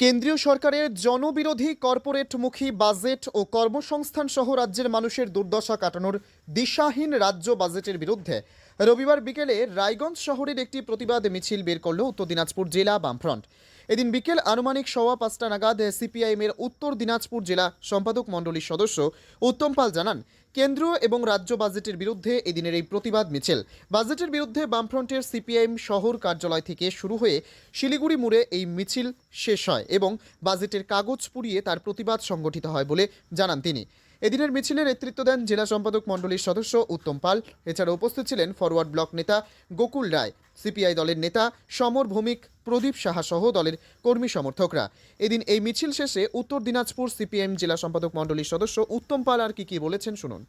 কেন্দ্রীয় সরকারের জনবিরোধী কর্পোরেটমুখী বাজেট ও কর্মসংস্থান সহ রাজ্যের মানুষের দুর্দশা কাটানোর দিশাহীন রাজ্য বাজেটের বিরুদ্ধে। রবিবার বিকেলে রায়গঞ্জ শহরের একটি প্রতিবাদ মিছিল বের করল উত্তর দিনাজপুর জেলা বামফ্রন্ট। এদিন বিকেল আনুমানিক সওয়া পাঁচটা নাগাদ সিপিআইএমের উত্তর দিনাজপুর জেলা সম্পাদক মণ্ডলীর সদস্য উত্তম পাল জানান কেন্দ্র এবং রাজ্য বাজেটের বিরুদ্ধে এদিনের এই প্রতিবাদ মিছিল। বাজেটের বিরুদ্ধে বামফ্রন্টের সিপিআইএম শহর কার্যালয় থেকে শুরু হয়ে শিলিগুড়ি মুড়ে এই মিছিল শেষ হয় এবং বাজেটের কাগজ পুড়িয়ে তার প্রতিবাদ সংগঠিত হয় বলে জানান তিনি। এদিনের মিছিলে নেতৃত্ব দেন জেলা সম্পাদক মণ্ডলীর সদস্য উত্তম পাল। এছাড়া উপস্থিত ছিলেন ফরওয়ার্ড ব্লক নেতা গোকুল রায় সিপিআই দলের নেতা সমর ভৌমিক প্রদীপ সাহা সহ দলের কর্মী সমর্থকরা। এদিন এই মিছিল শেষে উত্তর দিনাজপুর সিপিএম জেলা সম্পাদক মণ্ডলীর সদস্য উত্তম পাল আর কি কি বলেছেন শুনুন।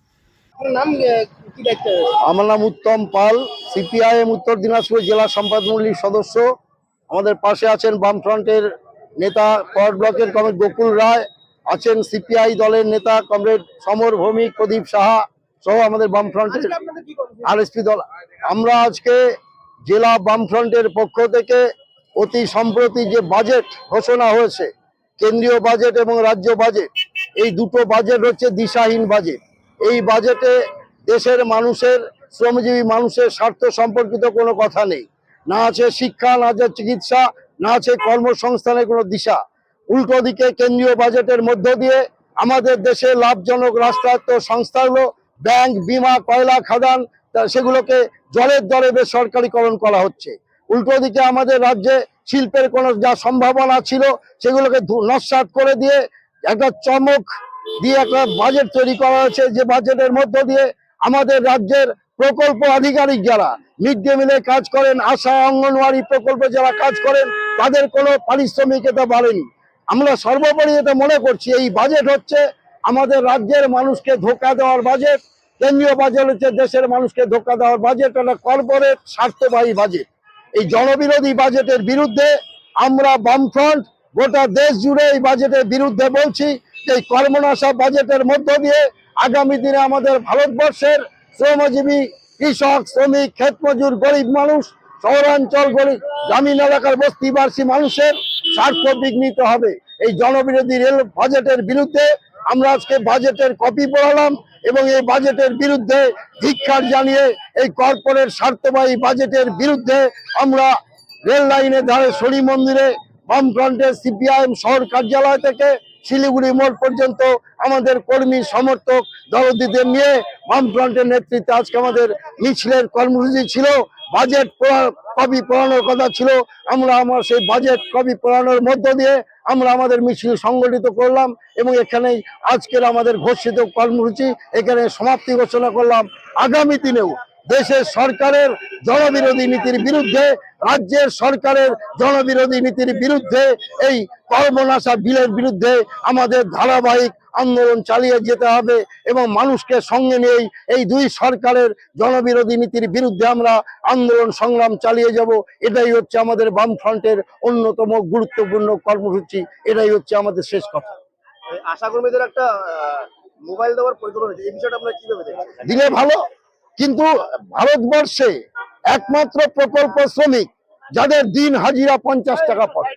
নাম আমার নাম উত্তম পাল সিপিআইএম উত্তর দিনাজপুর জেলা সম্পাদকমণ্ডলীর সদস্য। আমাদের পাশে আছেন বামফ্রন্টের নেতা কর ব্লকের কমরেড গোকুল রায় আছেন সিপিআই দলের নেতা কমরেড সমর ভৌমিক প্রদীপ সাহা সহ আমাদের বামফ্রন্টের? আরএসপি দল। আমরা আজকে জেলা বামফ্রন্টের পক্ষ থেকে অতি সম্প্রতি যে বাজেট ঘোষণা হয়েছে কেন্দ্রীয় বাজেট এবং রাজ্য বাজেট এই দুটো বাজেট হচ্ছে দিশাহীন বাজেট। এই বাজেটে দেশের মানুষের শ্রমজীবী মানুষের স্বার্থ সম্পর্কিত কোনো কথা নেই। না আছে শিক্ষা না আছে চিকিৎসা না আছে কর্মসংস্থানের কোনো দিশা। উল্টো দিকে কেন্দ্রীয় বাজেটের মধ্য দিয়ে আমাদের দেশে লাভজনক রাষ্ট্রায়ত্ত সংস্থাগুলো, ব্যাংক, বিমা, কয়লা, খাদান সেগুলোকে জলের দরে বেসরকারীকরণ করা হচ্ছে। উল্টো দিকে আমাদের রাজ্যে শিল্পের কোনো যা সম্ভাবনা ছিল, সেগুলোকে নস্যাৎ করে দিয়ে একটা চমক দিয়ে একটা বাজেট তৈরি করা হয়েছে। যে বাজেটের মধ্য দিয়ে আমাদের রাজ্যের প্রকল্প আধিকারিক যারা, মিড ডে মিলে কাজ করেন, আশা অঙ্গনওয়াড়ি প্রকল্পে যারা কাজ করেন, তাদের কোনো পারিশ্রমিক এটা বাড়েনি। আমরা সর্বোপরি এটা মনে করছি, এই বাজেট হচ্ছে আমাদের রাজ্যের মানুষকে ধোকা দেওয়ার বাজেট কেন্দ্রীয় বাজেট হচ্ছে দেশের মানুষকে ধোকা দেওয়ার বাজেট একটা কর্পোরেট স্বার্থবাহী বাজেট এই জনবিরোধী বাজেটের বিরুদ্ধে আমরা বামফ্রন্ট গোটা দেশ জুড়ে এই বাজেটের বিরুদ্ধে বলছি যে এই কর্মনাশা বাজেটের মধ্য দিয়ে আগামী দিনে আমাদের ভারতবর্ষের শ্রমজীবী কৃষক, শ্রমিক ক্ষেতমজুর গরিব মানুষ, শহরাঞ্চল গরিব, গ্রামীণ এলাকার বস্তিবাসী মানুষের স্বার্থ বিঘ্নিত হবে। এই জনবিরোধী রেল বাজেটের বিরুদ্ধে আমরা আজকে বাজেটের কপি পড়ালাম এবং এই বাজেটের বিরুদ্ধে ধিক্ষার জানিয়ে এই কর্পোরেট স্বার্থবাহী বাজেটের বিরুদ্ধে আমরা রেল লাইনের ধারে শনি মন্দিরে বামফ্রন্টের সিপিআইএম শহর কার্যালয় থেকে শিলিগুড়ি মোড় পর্যন্ত আমাদের কর্মী সমর্থক দলদিদের নিয়ে বামফ্রন্টের নেতৃত্বে আজকে আমাদের মিছিলের কর্মসূচি ছিল। বাজেট কপি পড়ানোর কথা ছিল। আমরা আমার সেই বাজেট, কপি পড়ানোর মধ্য দিয়ে আমরা আমাদের মিছিল সংগঠিত করলাম এবং এখানেই আজকের আমাদের ঘোষিত কর্মসূচি এখানে সমাপ্তি ঘোষণা করলাম। আগামী দিনেও দেশের সরকারের জনবিরোধী নীতির বিরুদ্ধে রাজ্যের সরকারের জনবিরোধী নীতির বিরুদ্ধে এই কর্মনাশা বিলের বিরুদ্ধে আমাদের ধারাবাহিক আন্দোলন চালিয়ে যেতে হবে এবং মানুষকে সঙ্গে নিয়েই এই দুই সরকারের জনবিরোধী নীতির বিরুদ্ধে আমরা আন্দোলন সংগ্রাম চালিয়ে যাব। এটাই হচ্ছে আমাদের বামফ্রন্টের অন্যতম গুরুত্বপূর্ণ কর্মসূচি। এটাই হচ্ছে আমাদের শেষ কথা। আশা কর্মীদের একটা মোবাইল দেওয়ার পরিকল্পনা এই বিষয়টা আপনারা কীভাবে দিলে ভালো। কিন্তু ভারতবর্ষে একমাত্র প্রকল্প শ্রমিক যাদের দিন হাজিরা পঞ্চাশ টাকা পড়ে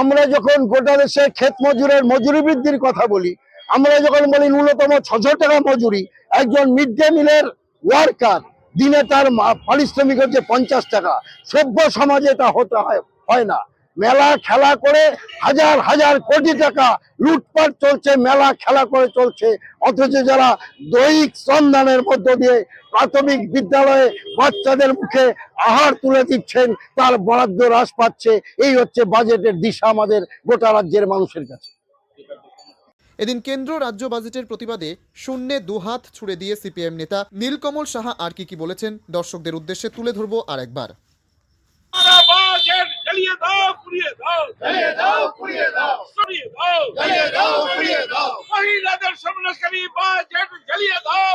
আমরা যখন গোটা দেশে ক্ষেত মজুরের মজুরি বৃদ্ধির কথা বলি, আমরা যখন বলি ন্যূনতম ছশো টাকা মজুরি, একজন মিড ডে মিলের ওয়ার্কার দিনে তার পারিশ্রমিক হচ্ছে পঞ্চাশ টাকা। সভ্য সমাজে তা হতে হয় হয় না। মেলা খেলা করে হাজার হাজার কোটি টাকা লুটপাট চলছে, মেলা খেলা করে চলছে। অথচ যারা দৈহিক সন্ধানের মধ্য দিয়ে প্রাথমিক বিদ্যালয়ে বাচ্চাদের মুখে আহার তুলে দিচ্ছেন, তার বরাদ্দ হ্রাস পাচ্ছে। এই হচ্ছে বাজেটের দিশা আমাদের গোটা রাজ্যের মানুষের কাছে। এদিন কেন্দ্র রাজ্য বাজেটের প্রতিবাদে শূন্যে দুহাত ছুড়ে দিয়ে সিপিএম নেতা নীলকমল সাহা আর কি কি বলেছেন দর্শকদের উদ্দেশ্যে তুলে ধরব আরেকবার। जलिए दो